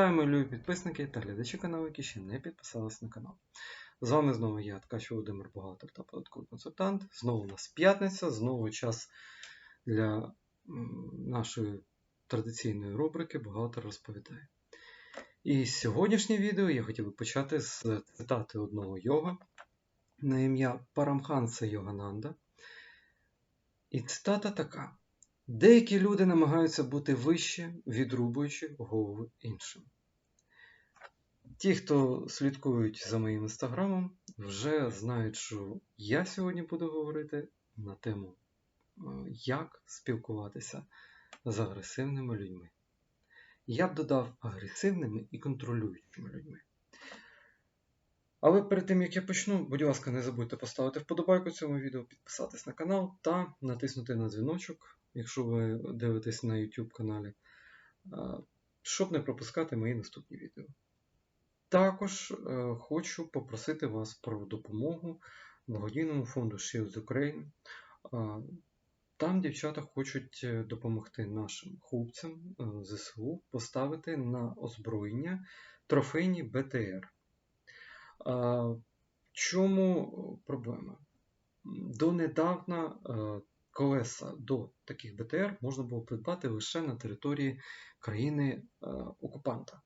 Вітаємо, любі підписники та глядачі каналу, які ще не підписалися на канал. З вами знову я, Ткач Володимир Бухгалтер та податковий консультант. Знову у нас п'ятниця, знову час для нашої традиційної рубрики Бухгалтер розповідає. І сьогоднішнє відео я хотів би почати з цитати одного йога на ім'я Парамханса Йогананда. І цитата така. Деякі люди намагаються бути вище, відрубуючи голови іншим. Ті, хто слідкують за моїм інстаграмом, вже знають, що я сьогодні буду говорити на тему, е, як спілкуватися з агресивними людьми. Я б додав агресивними і контролюючими людьми. Але перед тим як я почну, будь ласка, не забудьте поставити вподобайку цьому відео, підписатись на канал та натиснути на дзвіночок, якщо ви дивитесь на YouTube каналі, щоб не пропускати мої наступні відео. Також е, хочу попросити вас про допомогу благодійному фонду Shields Ukraine. Там дівчата хочуть е, допомогти нашим хлопцям е, ЗСУ поставити на озброєння трофейні БТР. Чому проблема? Донедавна колеса до таких БТР можна було придбати лише на території країни-окупанта.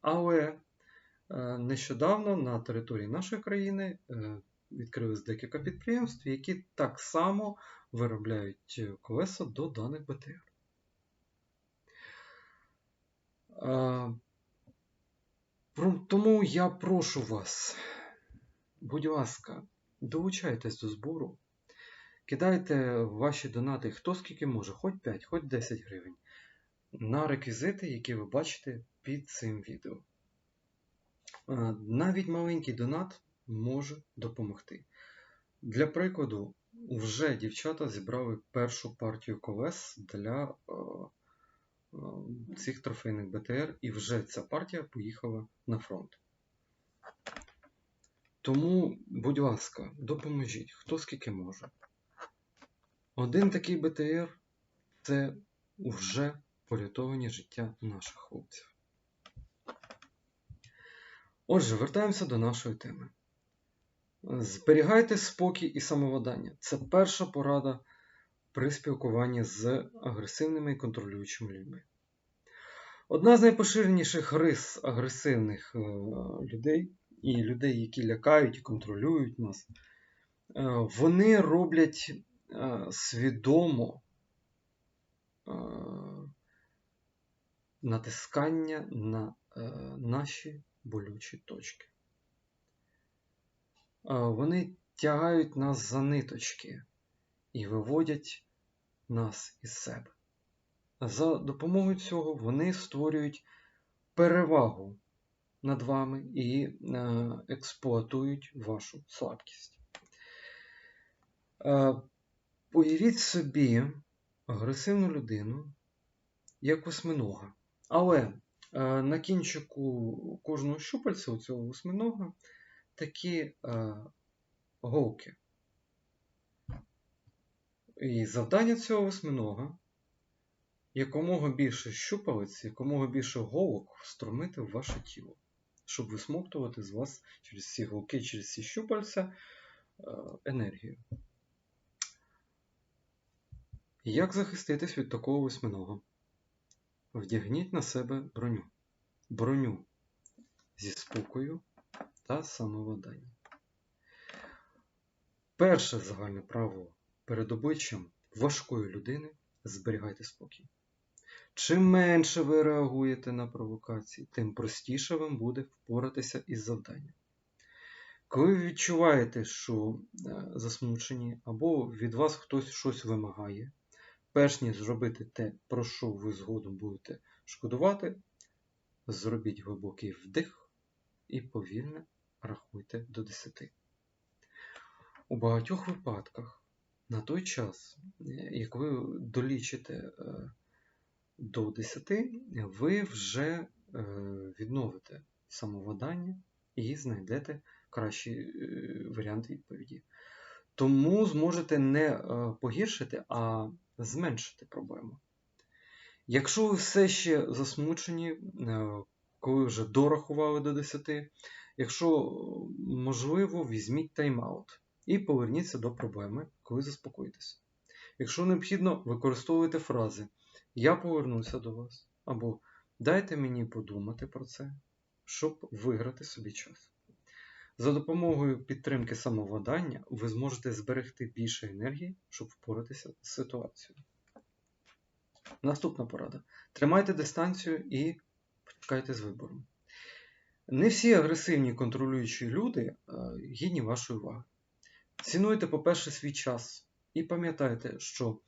Але е, нещодавно на території нашої країни е, відкрились декілька підприємств, які так само виробляють колеса до даних БТР. Е, Тому я прошу вас, будь ласка, долучайтесь до збору, кидайте ваші донати хто скільки може, хоч 5, хоч 10 гривень, на реквізити, які ви бачите під цим відео. Е, Навіть маленький донат може допомогти. Для прикладу, вже дівчата зібрали першу партію колес для е, е, цих трофейних БТР, і вже ця партія поїхала на фронт. Тому, будь ласка, допоможіть, хто скільки може. Один такий БТР це вже порятовані життя наших хлопців. Отже, вертаємося до нашої теми. Зберігайте спокій і самовладання. Це перша порада при спілкуванні з агресивними і контролюючими людьми. Одна з найпоширеніших рис агресивних е, людей і людей, які лякають і контролюють нас, е, вони роблять свідомо е, натискання на е, наші болючі точки. Е, Вони тягають нас за ниточки і виводять нас із себе. За допомогою цього вони створюють перевагу над вами і е, експлуатують вашу слабкість. Уявіть собі агресивну людину як восьминога. Але е, на кінчику кожного щупальця у цього восьминога такі е, голки. І завдання цього восьминога якомога більше щупалець, якомога більше голок встромити в ваше тіло, щоб висмоктувати з вас через ці голки, через ці щупальця е, енергію. Як захиститись від такого восьминога? Вдягніть на себе броню. Броню зі спокою та самовладання. Перше загальне правило перед обличчям важкої людини зберігайте спокій. Чим менше ви реагуєте на провокації, тим простіше вам буде впоратися із завданням. Коли ви відчуваєте, що е, засмучені або від вас хтось щось вимагає, перш ніж зробити те, про що ви згодом будете шкодувати, зробіть глибокий вдих і повільно рахуйте до 10. У багатьох випадках на той час, як ви долічите е, до 10, ви вже е, відновите самовладання і знайдете кращий е, варіант відповіді. Тому зможете не е, погіршити, а зменшити проблему. Якщо ви все ще засмучені, е, коли вже дорахували до 10. Якщо е, можливо, візьміть тайм-аут і поверніться до проблеми, коли заспокоїтеся. Якщо необхідно, використовуйте фрази Я повернуся до вас або Дайте мені подумати про це, щоб виграти собі час. За допомогою підтримки самовладання ви зможете зберегти більше енергії, щоб впоратися з ситуацією. Наступна порада. Тримайте дистанцію і почекайте з вибором. Не всі агресивні контролюючі люди е, гідні вашої уваги. Цінуйте, по-перше, свій час і пам'ятайте, що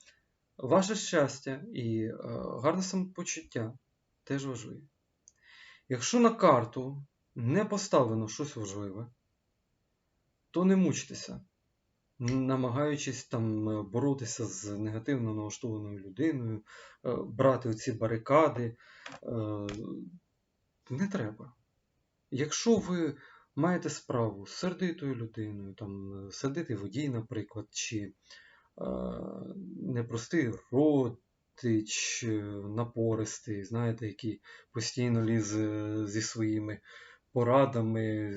ваше щастя і е, гарне самопочуття теж важливі. Якщо на карту не поставлено щось важливе, то не мучтеся, намагаючись там е, боротися з негативно налаштованою людиною, е, брати оці барикади. Не треба. Якщо ви маєте справу з сердитою людиною, там, сердитий водій, наприклад, чи е, непростий родич, напористий, знаєте, який постійно лізе зі своїми порадами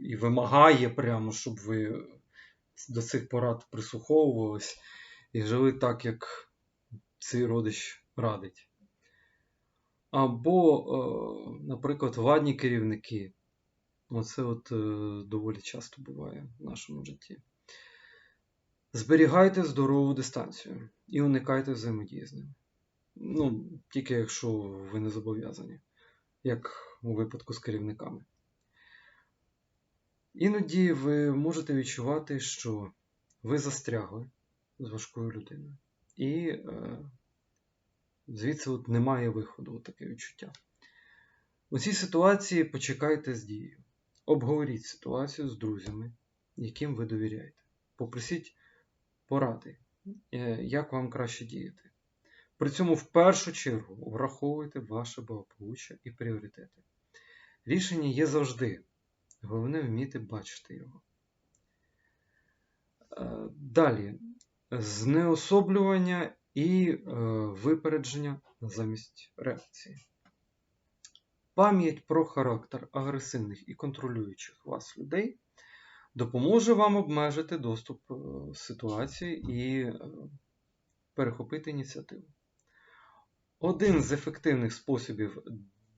і вимагає прямо, щоб ви до цих порад прислуховувались і жили так, як цей родич радить. Або, е, наприклад, владні керівники. Оце от е, доволі часто буває в нашому житті. Зберігайте здорову дистанцію і уникайте взаємодії з ними. Ну, тільки якщо ви не зобов'язані, як у випадку з керівниками. Іноді ви можете відчувати, що ви застрягли з важкою людиною. І е, звідси от немає виходу, таке відчуття. У цій ситуації почекайте з дією. Обговоріть ситуацію з друзями, яким ви довіряєте. Попросіть поради, е, як вам краще діяти. При цьому в першу чергу враховуйте ваше благополуччя і пріоритети. Рішення є завжди. Головне вміти бачити його. Е, далі, знеособлювання і е, випередження замість реакції. Пам'ять про характер агресивних і контролюючих вас людей допоможе вам обмежити доступ е, ситуації і перехопити ініціативу. Один з ефективних способів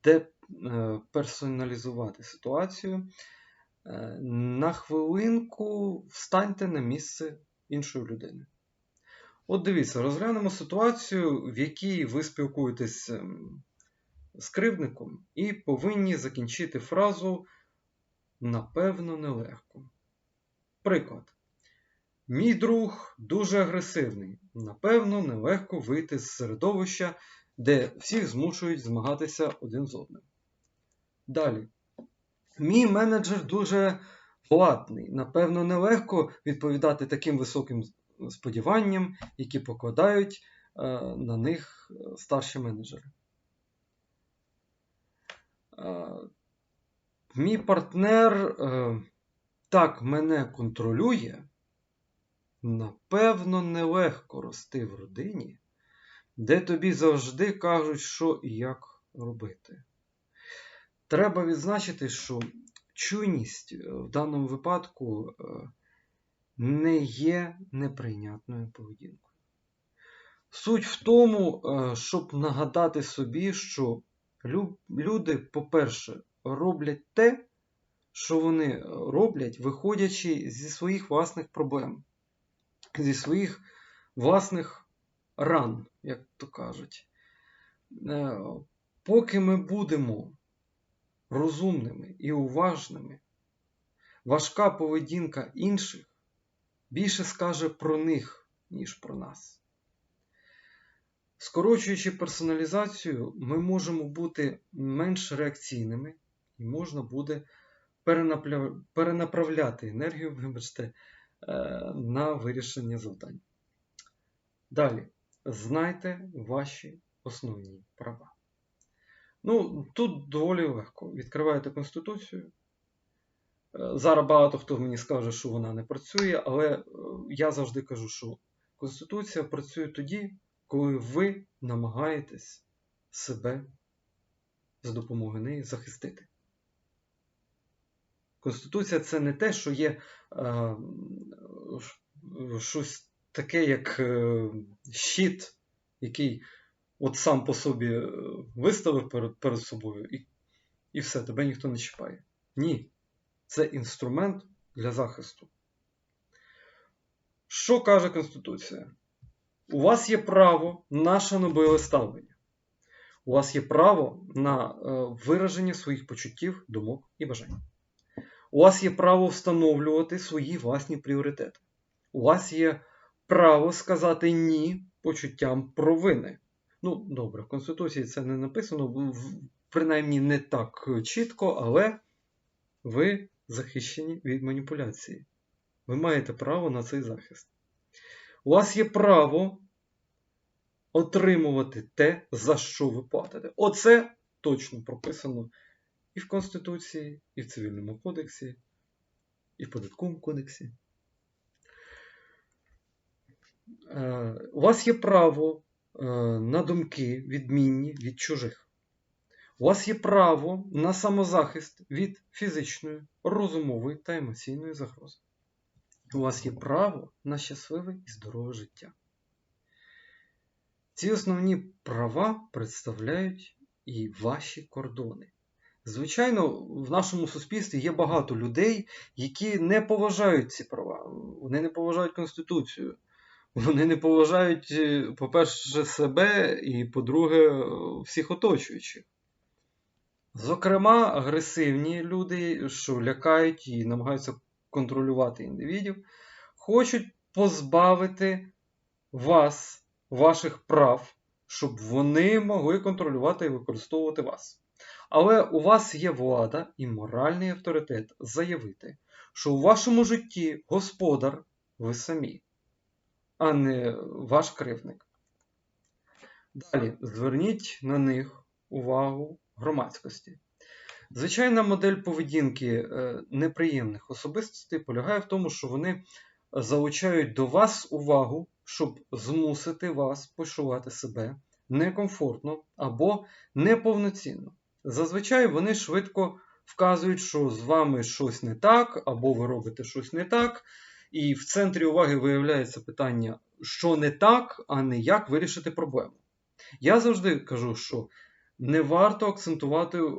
деперсоналізувати ситуацію. На хвилинку встаньте на місце іншої людини. От дивіться, розглянемо ситуацію, в якій ви спілкуєтесь ем, з кривдником і повинні закінчити фразу напевно нелегко. Приклад. Мій друг дуже агресивний. Напевно, нелегко вийти з середовища, де всіх змушують змагатися один з одним. Далі. Мій менеджер дуже платний. Напевно, нелегко відповідати таким високим сподіванням, які покладають е, на них е, старші менеджери. Е, мій партнер так мене контролює. Напевно, нелегко рости в родині, де тобі завжди кажуть, що і як робити. Треба відзначити, що чуйність в даному випадку не є неприйнятною поведінкою. Суть в тому, е, щоб нагадати собі, що люди, по-перше, роблять те, що вони роблять, виходячи зі своїх власних проблем, зі своїх власних ран, як то кажуть. Е, поки ми будемо розумними і уважними, важка поведінка інших більше скаже про них, ніж про нас. Скорочуючи персоналізацію, ми можемо бути менш реакційними і можна буде перенаправляти енергію вибачте, е, на вирішення завдань. Далі, знайте ваші основні права. Ну, Тут доволі легко. Відкриваєте Конституцію. Е, зараз багато хто мені скаже, що вона не працює, але е, я завжди кажу, що Конституція працює тоді, коли ви намагаєтесь себе за допомогою неї захистити. Конституція це не те, що є е, щось таке, як е, щит, який от сам по собі е, виставив перед, перед собою, і, і все, тебе ніхто не чіпає. Ні. Це інструмент для захисту. Що каже Конституція? У вас є право на шанобливе ставлення. У вас є право на е, вираження своїх почуттів, думок і бажань. У вас є право встановлювати свої власні пріоритети. У вас є право сказати ні почуттям провини. Ну, добре, в Конституції це не написано, принаймні не так чітко, але ви захищені від маніпуляції. Ви маєте право на цей захист. У вас є право отримувати те, за що ви платите. Оце точно прописано і в Конституції, і в Цивільному кодексі, і в Податковому кодексі. Е, у вас є право е, на думки відмінні від чужих. У вас є право на самозахист від фізичної, розумової та емоційної загрози. У вас є право на щасливе і здорове життя. Ці основні права представляють і ваші кордони. Звичайно, в нашому суспільстві є багато людей, які не поважають ці права. Вони не поважають Конституцію. Вони не поважають, е, по-перше, себе і, по-друге, всіх оточуючих. Зокрема, агресивні люди, що лякають і намагаються контролювати індивідів, хочуть позбавити вас, ваших прав, щоб вони могли контролювати і використовувати вас. Але у вас є влада і моральний авторитет заявити, що у вашому житті господар ви самі, а не ваш кривник. Далі зверніть на них увагу громадськості. Звичайна модель поведінки е, неприємних особистостей полягає в тому, що вони залучають до вас увагу, щоб змусити вас почувати себе некомфортно або неповноцінно. Зазвичай вони швидко вказують, що з вами щось не так, або ви робите щось не так. І в центрі уваги виявляється питання, що не так, а не як вирішити проблему. Я завжди кажу, що не варто акцентувати е,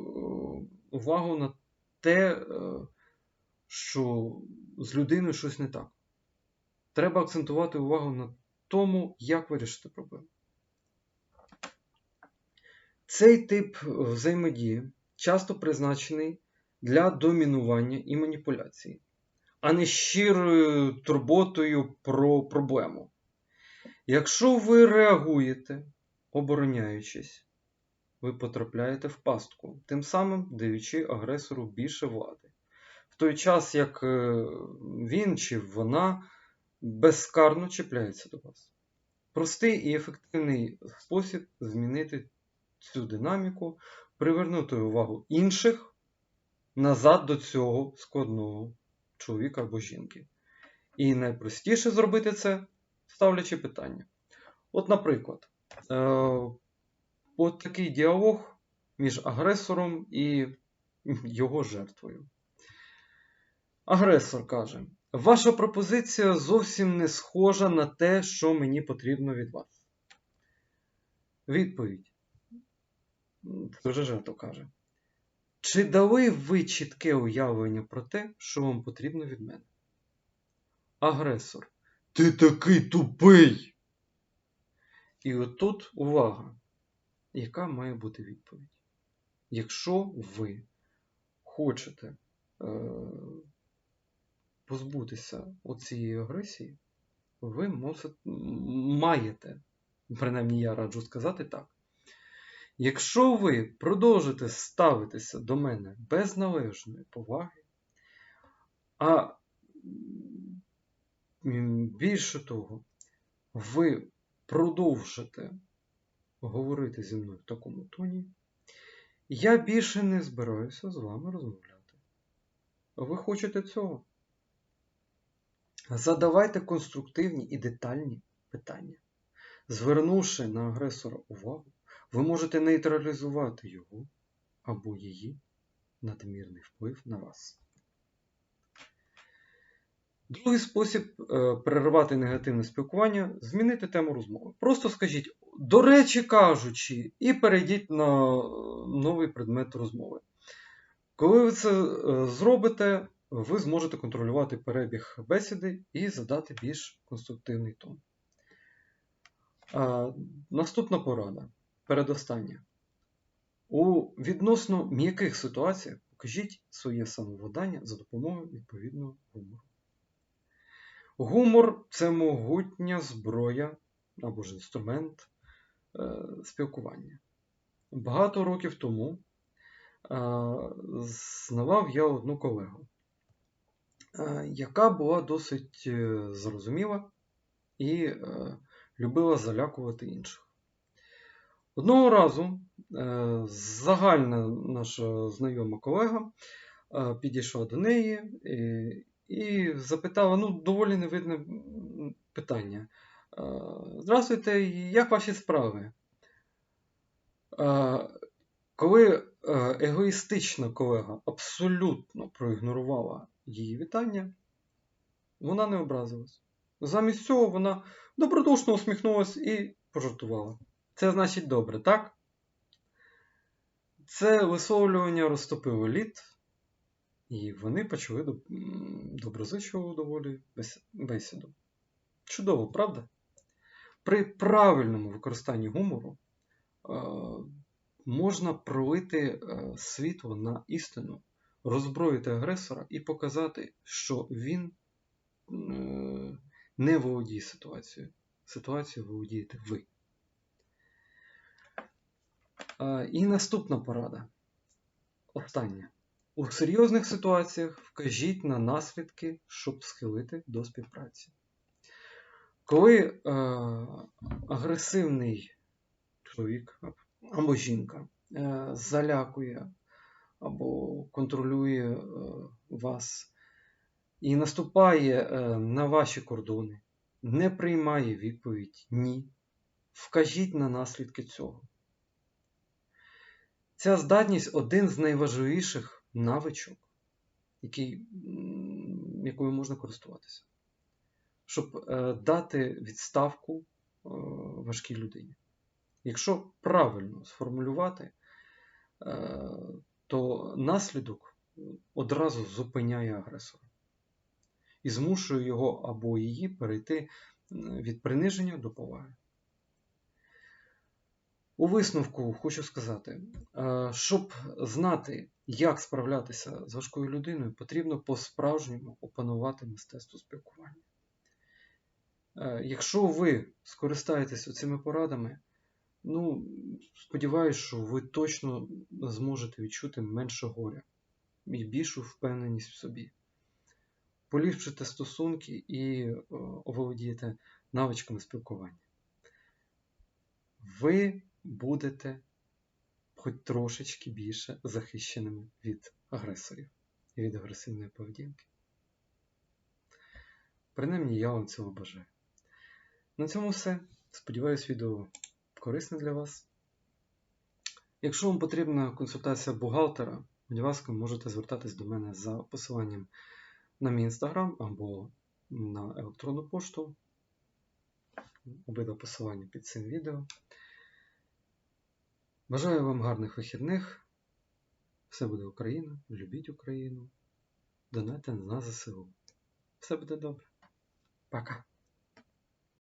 увагу на те, е, що з людиною щось не так. Треба акцентувати увагу на тому, як вирішити проблему. Цей тип взаємодії часто призначений для домінування і маніпуляції, а не щирою турботою про проблему. Якщо ви реагуєте, обороняючись, ви потрапляєте в пастку, тим самим даючи агресору більше влади. В той час, як е, він чи вона безкарно чіпляється до вас. Простий і ефективний спосіб змінити цю динаміку, привернути увагу інших назад до цього складного чоловіка або жінки. І найпростіше зробити це, ставлячи питання. От, наприклад, е, от такий діалог між агресором і його жертвою. Агресор каже: Ваша пропозиція зовсім не схожа на те, що мені потрібно від вас. Відповідь. Це вже жертва каже. Чи дали ви чітке уявлення про те, що вам потрібно від мене? Агресор. Ти такий тупий. І отут увага. Яка має бути відповідь? Якщо ви хочете е, позбутися цієї агресії, ви мусите, маєте, принаймні я раджу сказати так. Якщо ви продовжите ставитися до мене без належної поваги, а більше того, ви продовжите говорити зі мною в такому тоні, я більше не збираюся з вами розмовляти. Ви хочете цього? Задавайте конструктивні і детальні питання. Звернувши на агресора увагу, ви можете нейтралізувати його або її надмірний вплив на вас. Другий спосіб е, перервати негативне спілкування змінити тему розмови. Просто скажіть, до речі кажучи, і перейдіть на е, новий предмет розмови. Коли ви це е, зробите, ви зможете контролювати перебіг бесіди і задати більш конструктивний тон. Наступна порада. Передостання. У відносно м'яких ситуаціях покажіть своє самовладання за допомогою відповідного гумору. Гумор це могутня зброя або ж інструмент е, спілкування. Багато років тому е, знавав я одну колегу, е, яка була досить е, зрозуміла і е, любила залякувати інших. Одного разу е, загальна наша знайома колега е, підійшла до неї і, і запитала ну, доволі невидне питання. Е, Здравствуйте, як ваші справи? Е, Коли е, егоїстична колега абсолютно проігнорувала її вітання, вона не образилась. Замість цього вона добродушно усміхнулась і пожартувала. Це значить добре, так? Це висловлювання розтопило лід, і вони почали доб- доброзичливу доволі бес- бесіду. Чудово, правда? При правильному використанні гумору е, можна пролити е, світло на істину, роззброїти агресора і показати, що він е, не володіє ситуацією. Ситуацією володієте ви. І наступна порада. Остання. У серйозних ситуаціях вкажіть на наслідки, щоб схилити до співпраці. Коли е, агресивний чоловік або жінка е, залякує або контролює е, вас і наступає е, на ваші кордони, не приймає відповідь ні, вкажіть на наслідки цього. Ця здатність один з найважливіших навичок, який, якою можна користуватися, щоб е, дати відставку е, важкій людині. Якщо правильно сформулювати, е, то наслідок одразу зупиняє агресора і змушує його або її перейти від приниження до поваги. У висновку хочу сказати, е, щоб знати, як справлятися з важкою людиною, потрібно по-справжньому опанувати мистецтво спілкування. Е, Якщо ви скористаєтеся цими порадами, ну, сподіваюся, що ви точно зможете відчути менше горя і більшу впевненість в собі. Поліпшите стосунки і е, оволодієте навичками спілкування. Ви будете хоч трошечки більше захищеними від агресорів і від агресивної поведінки. Принаймні, я вам цього бажаю. На цьому все. Сподіваюсь, відео корисне для вас. Якщо вам потрібна консультація бухгалтера, будь ласка, можете звертатись до мене за посиланням на мій інстаграм або на електронну пошту. Обидва посилання під цим відео. Бажаю вам гарних вихідних. Все буде Україна. Любіть Україну. Донайте на ЗСУ. Все буде добре. Пока.